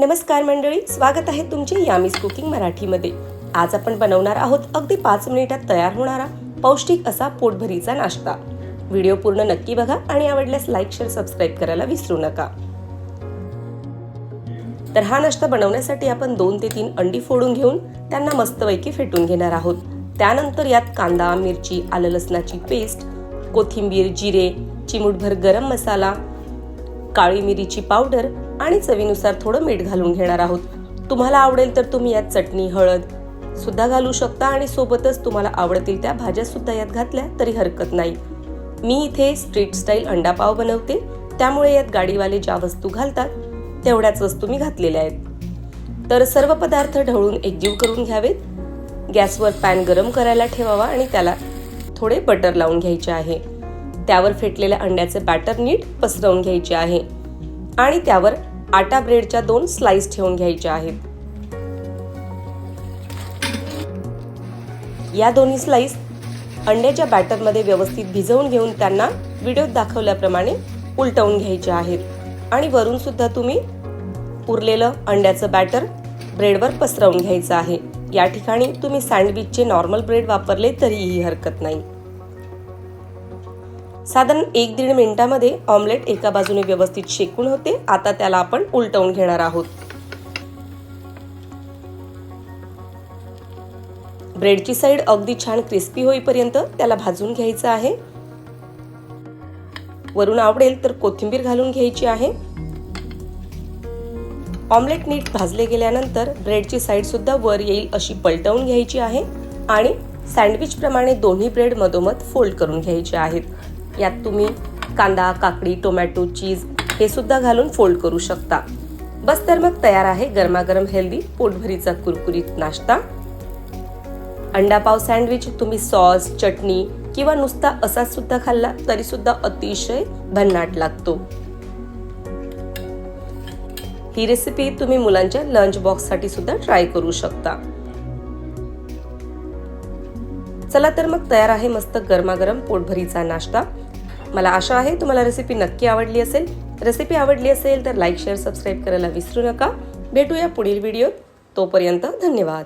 नमस्कार मंडळी स्वागत आहे तुमचे यामिस कुकिंग मराठीमध्ये. आज आपण बनवणार आहोत अगदी पाच मिनिटात तयार होणारा पौष्टिक असा पोटभरीचा नाश्ता. व्हिडिओ पूर्ण नक्की बघा आणि आवडल्यास लाईक शेअर सबस्क्राईब करायला विसरू नका. तर हा नाश्ता बनवण्यासाठी आपण दोन ते तीन अंडी फोडून घेऊन त्यांना मस्तपैकी फेटून घेणार आहोत. त्यानंतर यात कांदा मिरची आलं लसणाची पेस्ट कोथिंबीर जिरे चिमूटभर गरम मसाला काळी मिरीची पावडर आणि चवीनुसार थोडं मीठ घालून घेणार आहोत. तुम्हाला आवडेल तर तुम्ही यात चटणी हळद सुद्धा घालू शकता आणि सोबतच तुम्हाला आवडतील त्या भाज्या सुद्धा यात घातल्या तरी हरकत नाही. मी इथे स्ट्रीट स्टाईल अंडा पाव बनवते. त्यामुळे यात गाडीवाले ज्या वस्तू घालतात तेवढ्याच वस्तू मी घातलेल्या आहेत. तर सर्व पदार्थ ढवळून एकजीव करून घ्यावेत. गॅसवर पॅन गरम करायला ठेवावा आणि त्याला थोडे बटर लावून घ्यायचे आहे. त्यावर फेटलेल्या अंड्याचे बॅटर नीट पसरवून घ्यायचे आहे. आणि त्यावर आटा ब्रेडच्या दोन स्लाइस ठेवून घ्यायच्या आहेत. या दोन्ही स्लाइस अंड्याच्या बॅटरमध्ये व्यवस्थित भिजवून घेऊन त्यांना व्हिडिओत दाखवल्याप्रमाणे उलटवून घ्यायचे आहेत. आणि वरून सुद्धा तुम्ही उरलेलं अंड्याचं बॅटर ब्रेडवर पसरवून घ्यायचं आहे. या ठिकाणी तुम्ही सँडविचचे नॉर्मल ब्रेड वापरले तरीही हरकत नाही. साधारण एक दीड मिनिटामध्ये ऑमलेट एका बाजूने व्यवस्थित शेकून होते. आता त्याला आपण उलटवून घेणार आहोत. ब्रेडची साईड अगदी छान क्रिस्पी होईपर्यंत त्याला भाजून घ्यायचं आहे. वरून आवडेल तर कोथिंबीर घालून घ्यायची आहे. ऑमलेट नीट भाजले गेल्यानंतर ब्रेडची साईड सुद्धा वर येईल अशी पलटवून घ्यायची आहे. आणि सँडविच प्रमाणे दोन्ही ब्रेड मधोमध फोल्ड करून घ्यायचे आहेत. यात तुम्ही कांदा काकडी टोमॅटो चीज हे सुद्धा घालून फोल्ड करू शकता. बस तर मग तयार आहे गरमागरम हेल्दी पोटभरीचा कुरकुरीत नाश्ता. अंडा पाव सँडविच तुम्ही सॉस चटणी किंवा नुसता असा सुद्धा खाल्ला तरी सुद्धा अतिशय भन्नाट लागतो. ही रेसिपी तुम्ही मुलांच्या लंच बॉक्ससाठी सुद्धा ट्राय करू शकता. चला तर मग तयार आहे मस्त गरमागरम पोटभरीचा नाश्ता. मला आशा आहे तुम्हाला रेसिपी नक्की आवडली असेल. रेसिपी आवडली असेल तर लाईक शेअर सबस्क्राईब करायला विसरू नका. भेटूया पुढील व्हिडिओत तोपर्यंत धन्यवाद.